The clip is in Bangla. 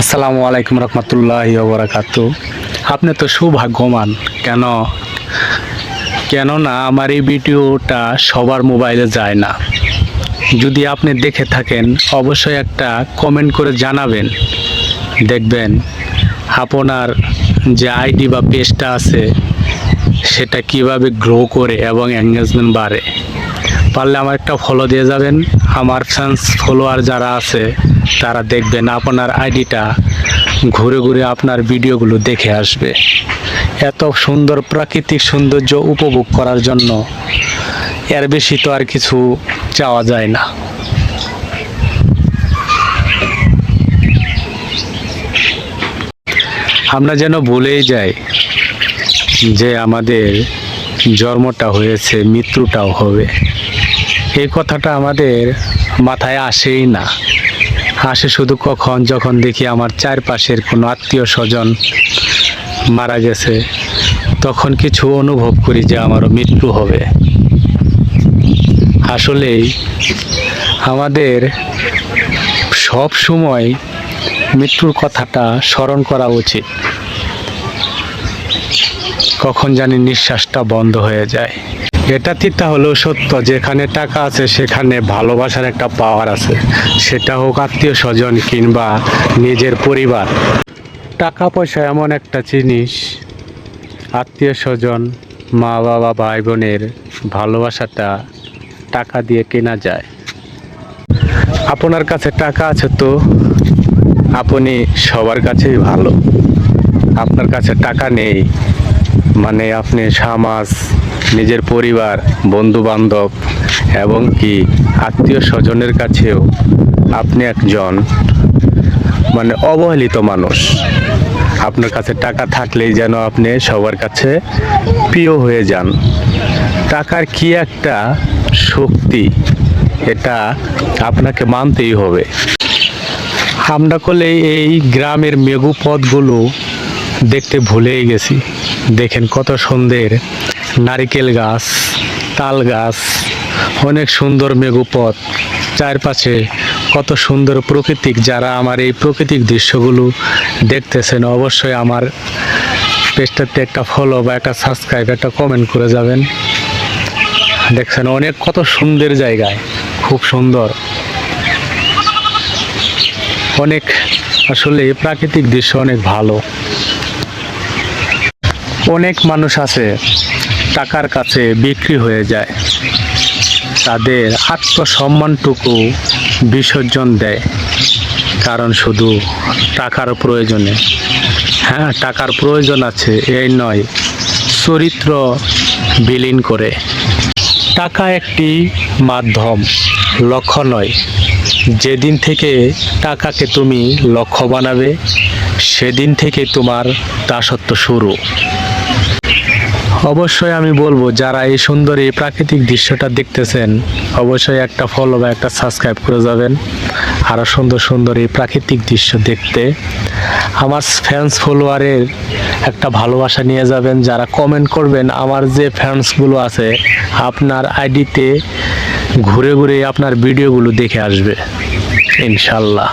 আসসালামু আলাইকুম রহমতুল্লাহ বরাকাত। আপনি তো সৌভাগ্যবান, কেন? কেননা আমার এই ভিডিওটা সবার মোবাইলে যায় না। যদি আপনি দেখে থাকেন, অবশ্যই একটা কমেন্ট করে জানাবেন। দেখবেন, আপনার যে আইডি বা পেজটা আছে, সেটা কীভাবে গ্রো করে এবং এঙ্গেজমেন্ট বাড়ে। পারলে আমার একটা ফলো দিয়ে যাবেন। আমার ফ্যান্স ফলোয়ার যারা আছে তারা দেখবেন আপনার আইডিটা ঘুরে ঘুরে আপনার ভিডিওগুলো দেখে আসবে। এত সুন্দর প্রাকৃতিক সৌন্দর্য উপভোগ করার জন্য এর বেশি তো আর কিছু চাওয়া যায় না। আমরা যেন ভুলেই যাই যে আমাদের জন্মটা হয়েছে, মৃত্যুটাও হবে। এই কথাটা আমাদের মাথায় আসেই না। আসে শুধু কখন, যখন দেখি আমার চারপাশের কোনো আত্মীয় স্বজন মারা গেছে, তখন কিছু অনুভব করি যে আমারও মৃত্যু হবে। আসলেই আমাদের সব সময় মৃত্যুর কথাটা স্মরণ করা উচিত। কখন জানি নিঃশ্বাসটা বন্ধ হয়ে যায়। এটা তিতা হলেও সত্য, যেখানে টাকা আছে সেখানে ভালোবাসার একটা পাওয়ার আছে। সেটা হোক আত্মীয় স্বজন কিংবা নিজের পরিবার। টাকা পয়সা এমন একটা জিনিস, আত্মীয় স্বজন, মা বাবা ভাই বোনের ভালোবাসাটা টাকা দিয়ে কেনা যায়। আপনার কাছে টাকা আছে তো? আপনি সবার কাছেই ভালো। আপনার কাছে টাকা নেই। মানে আপনি সমাজ, নিজের পরিবার বন্ধু বান্ধব এবং কি আত্মীয় স্বজনের কাছেও আপনি একজন মানে অবহেলিত মানুষ। আপনার কাছে টাকা থাকলেই যেন আপনি সবার কাছে প্রিয় হয়ে যান। টাকার কি একটা শক্তি, এটা আপনাকে মানতেই হবে। আমরা করলে এই গ্রামের মেঘু পথগুলো দেখতে ভুলেই গেছি। দেখেন কত সুন্দর নারিকেল গাছ, তাল গাছ, অনেক সুন্দর মেঘুপথ। চারপাশে কত সুন্দর প্রকৃতিক যারা আমার এই প্রাকৃতিক দৃশ্যগুলো দেখতেছেন, অবশ্যই আমার পেজটাতে একটা ফলো বা একটা সাবস্ক্রাইব একটা কমেন্ট করে যাবেন। দেখছেন অনেক কত সুন্দর জায়গায় খুব সুন্দর। অনেক আসলে প্রাকৃতিক দৃশ্য অনেক ভালো। অনেক মানুষ আছে টাকার কাছে বিক্রি হয়ে যায়। তাদের আত্মসম্মানটুকু বিসর্জন দেয়। কারণ শুধু টাকার প্রয়োজনে। হ্যাঁ টাকার প্রয়োজন আছে, এই নয়, চরিত্র বিলীন করে। টাকা একটি মাধ্যম, লক্ষ্য নয়। যেদিন থেকে টাকাকে তুমি লক্ষ্য বানাবে, সেদিন থেকে তোমার দাসত্ব শুরু। অবশ্যই আমি বলব, যারা এই সুন্দর এই প্রাকৃতিক দৃশ্যটা দেখতেছেন, অবশ্যই একটা ফলো বা একটা সাবস্ক্রাইব করে যাবেন। আরও সুন্দর সুন্দর এই প্রাকৃতিক দৃশ্য দেখতে। আমার ফ্যান্স ফলোয়ারের একটা ভালোবাসা নিয়ে যাবেন, যারা কমেন্ট করবেন, আমার যে ফ্যান্সগুলো আছে, আপনার আইডিতে ঘুরে ঘুরে আপনার ভিডিওগুলো দেখে আসবে, ইনশাল্লাহ।